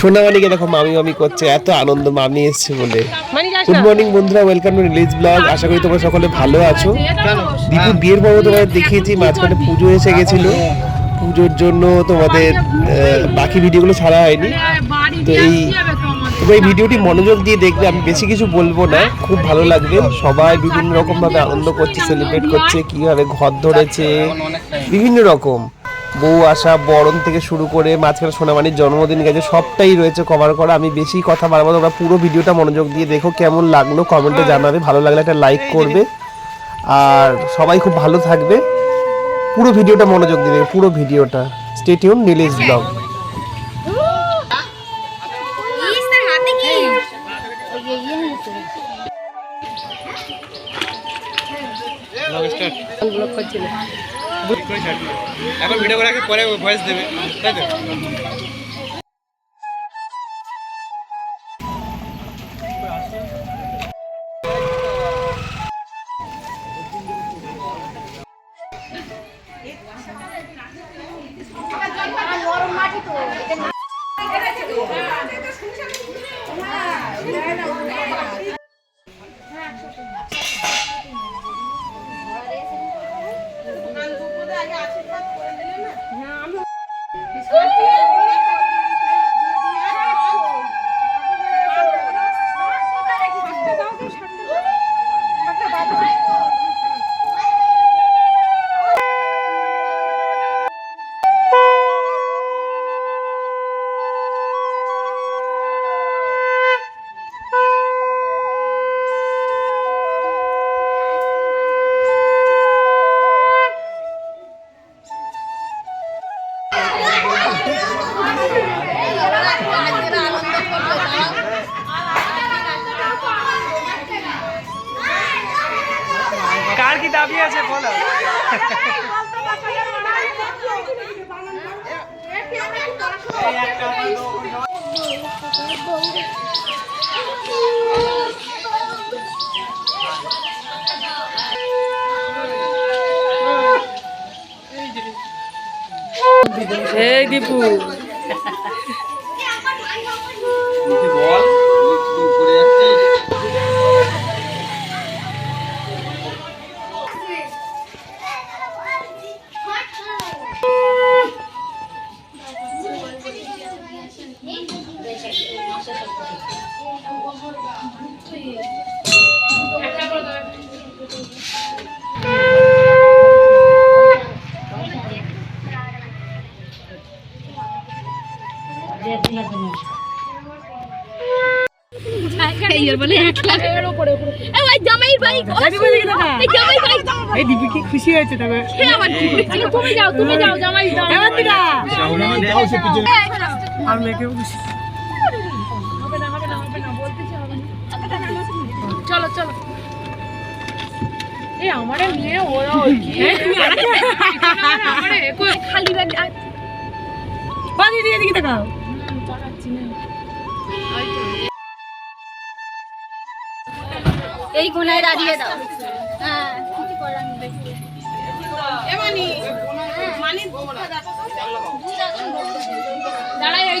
সোনামানিকে দেখো মামি মামি করছে এত আনন্দ মামি এসছে বলে। গুড মর্নিং বন্ধুরা ওয়েলকাম টু রিলিজ ব্লগ আশা করি তোমরা সকলে ভালো আছো। দীপু বিয়ের পরও তোমাদের দেখিয়েছি মাঝখানে পুজো এসে গেছিল। পুজোর জন্য তোমাদের বাকি ভিডিওগুলো ছাড়া হয়নি। তো এই তবে এই ভিডিওটি মনোযোগ দিয়ে দেখবে আমি বেশি কিছু বলব না। খুব ভালো লাগবে। সবাই বিভিন্ন রকমভাবে আনন্দ করছে সেলিব্রেট করছে কীভাবে ঘর ধরেছে বিভিন্ন রকম। বউ আসা বরণ থেকে শুরু করে মাঝখানে সোনামানির জন্মদিন গেছে সবটাই রয়েছে কভার করা। আমি বেশি কথা বাড়াবো তোমরা পুরো ভিডিওটা মনোযোগ দিয়ে দেখো কেমন লাগল কমেন্টে জানাবে। ভালো লাগলে একটা লাইক করবে। আর সবাই খুব ভালো থাকবে। পুরো ভিডিওটা মনোযোগ দিয়ে পুরো ভিডিওটা। স্টেটিউন নীলেশ ব্লগ করছিল এখন ভিডিও করে রাখে পরে ভয়েস দেবে তাই তো? কার এই দীপু। বল? ইয়ার মানে 1 লাখ। এর উপরে এ ভাই জামাই বাইক এই জামাই বাইক এই দিদি কি খুশি হয়েছে তবে। সে আবার কি আচ্ছা, তুমি যাও তুমি যাও জামাই যাও। এবার দিদা। যাও সে পিছনে আর মেয়েকে খুশি। হবে না হবে না হবে না বলতেছি হবে না। চলো চলো। এ আমারে নিয়ে ওরা ওই হ্যাঁ, মানে খালি ব্যাগ পা দিয়ে দিকে তাকাও। এই কোনায় দাঁড়িয়ে দাও। হ্যাঁ কিছু করার নেই দাঁড়াই এই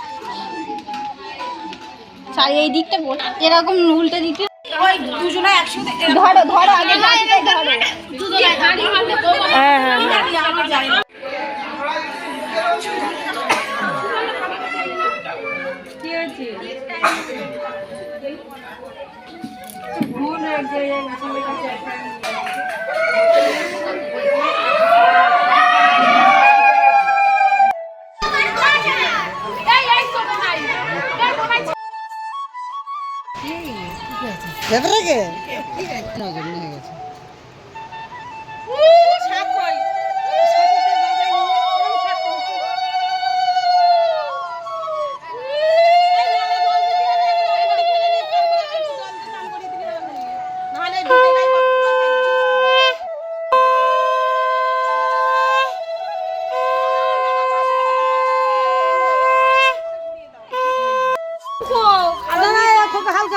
হয়ে। সারি এই দিকটা বল। এরকম উল্টে দিতে দুজনে একসাথে ধরো ধরো আগে ধরো। হ্যাঁ হ্যাঁ ¿Qué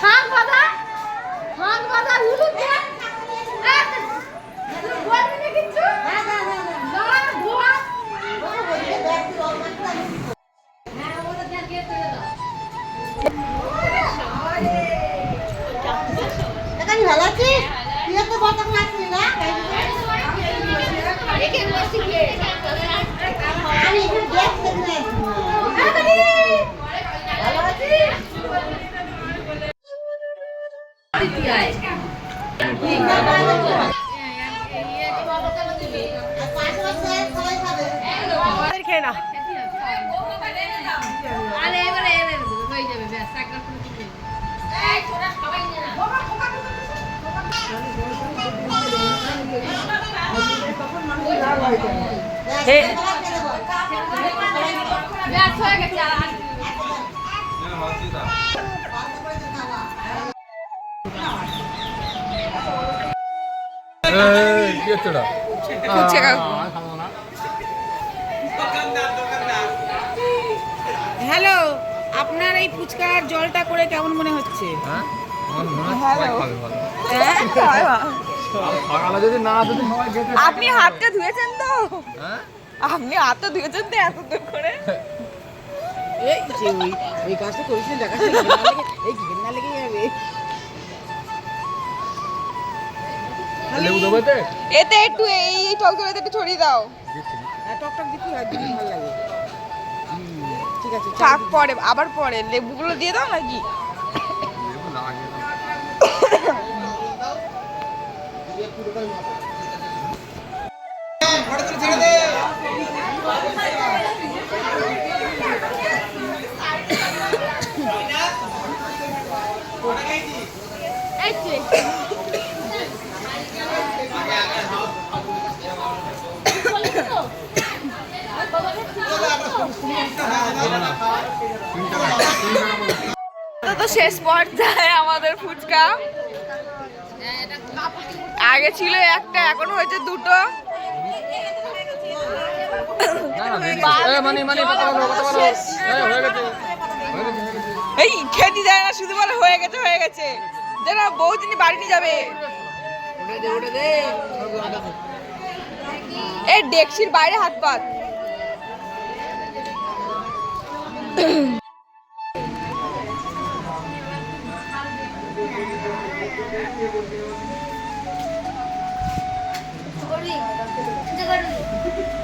শাক বাঁধা শাক বাঁধা হলুদ না কিচ্ছু দাঁড়া ধোয়া। আমি এখানে গ্যাস দেখতে খেয়ে না হ্যালো আপনার এই ফুচকার জলটা করে কেমন মনে হচ্ছে? হ্যাঁ? আপনি হাতটা ধুয়েছেন তো? আপনি হাতটা ধুয়েছেন তো এত দূর করে? এই যে ওই কাজটা করিস না দেখা যাচ্ছে। এই ঘেন্না লেগে যাবে? এতে একটু এই এই টক দইতে একটু ছড়িয়ে দাও। হ্যাঁ, হয় ঠিক আছে। থাক পরে আবার পরে। লেবুগুলো দিয়ে দাও নাকি? তো তো শেষ পর্যায়ে আমাদের ফুচকা। আগে ছিল একটা এখন হয়েছে দুটো। এই খেতে যায় না শুধু বলে হয়ে গেছে হয়ে গেছে। যেন বউদিনই বাড়ি নিয়ে যাবে। এই ডেকসির বাইরে হাত পাত। আজ থেকে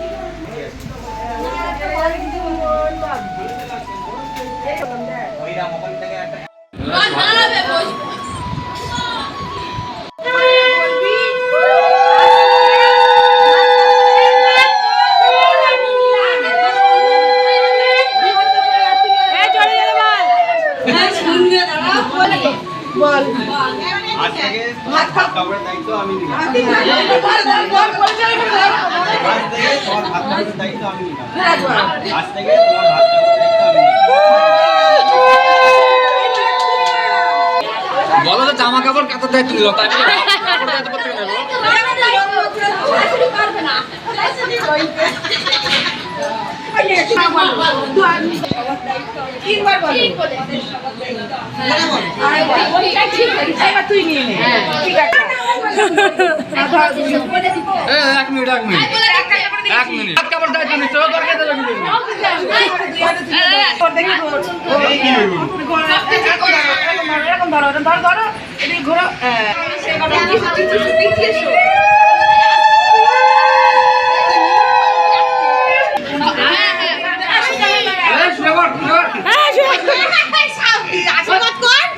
বলো তো জামা কাপড় কত দায়িত্ব নিল তাই দায়িত্ব করতে তুই নিয়ে নে ঠিক আছে এক মিনিট এক মিনিট এক মিনিট হাত কাপড় ধরো ধরো ধরো আশীর্বাদ কর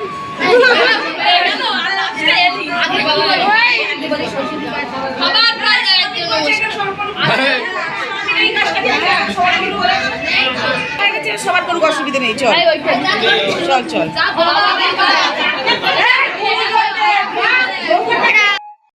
সবার কোনো অসুবিধা নেই চল। চল চল।